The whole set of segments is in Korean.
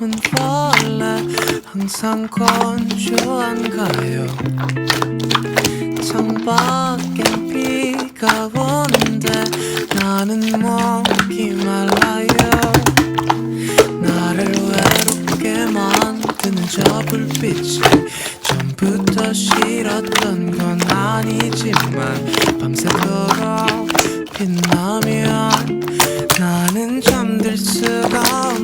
마음은 달라 항상 건조한가요? 창밖엔 비가 오는데 나는 목이 말라요. 나를 외롭게 만드는 저 불빛이 전부터 싫었던 건 아니지만 밤새도록 빛나면 나는 잠들 수가 없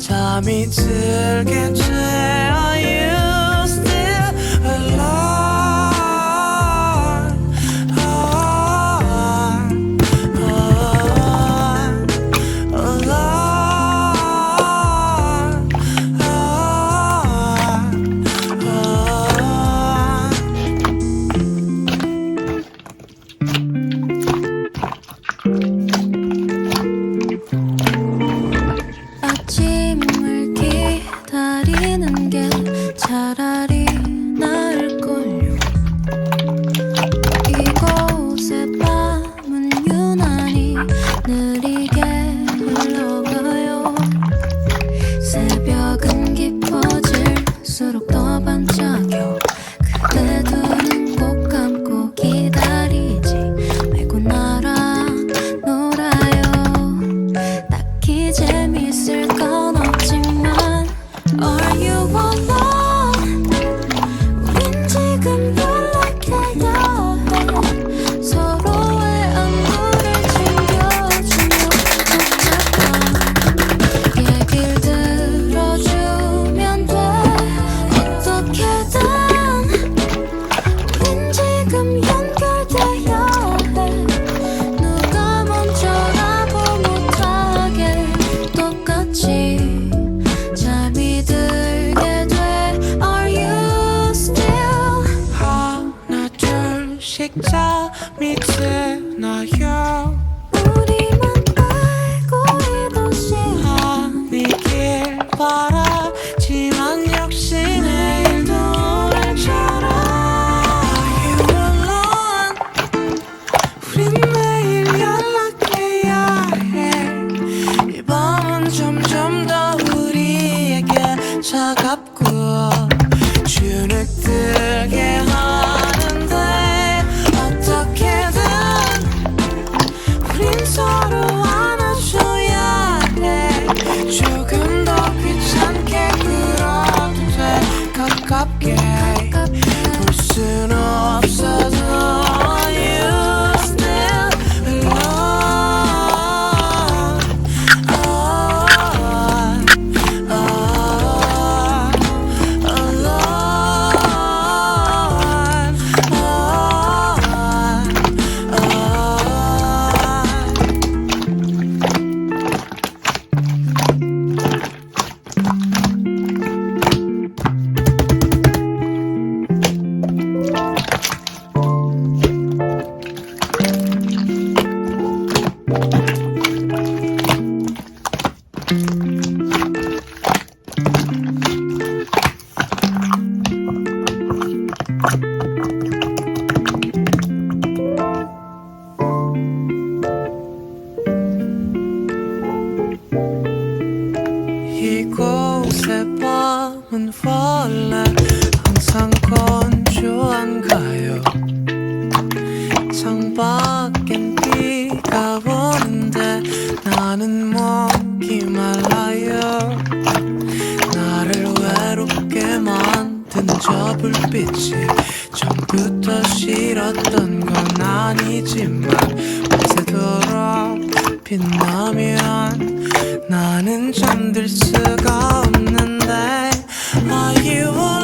잠이 들겠지 家。 마음은 원래 항상 건조한가요? 창밖엔 비가 오는데 나는 목이 말라요. 나를 외롭게 만든 저 불빛이 처음부터 싫었던 건 아니지만 밤새도록 빛나면 나는 잠들 수가 없는데 are you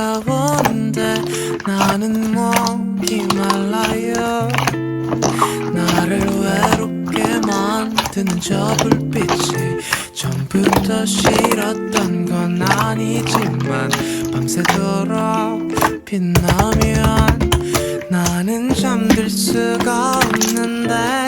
차가운데 나는 목이 말라요. 나를 외롭게 만드는 저 불빛이 전부터 싫었던 건 아니지만 밤새도록 빛나면 나는 잠들 수가 없는데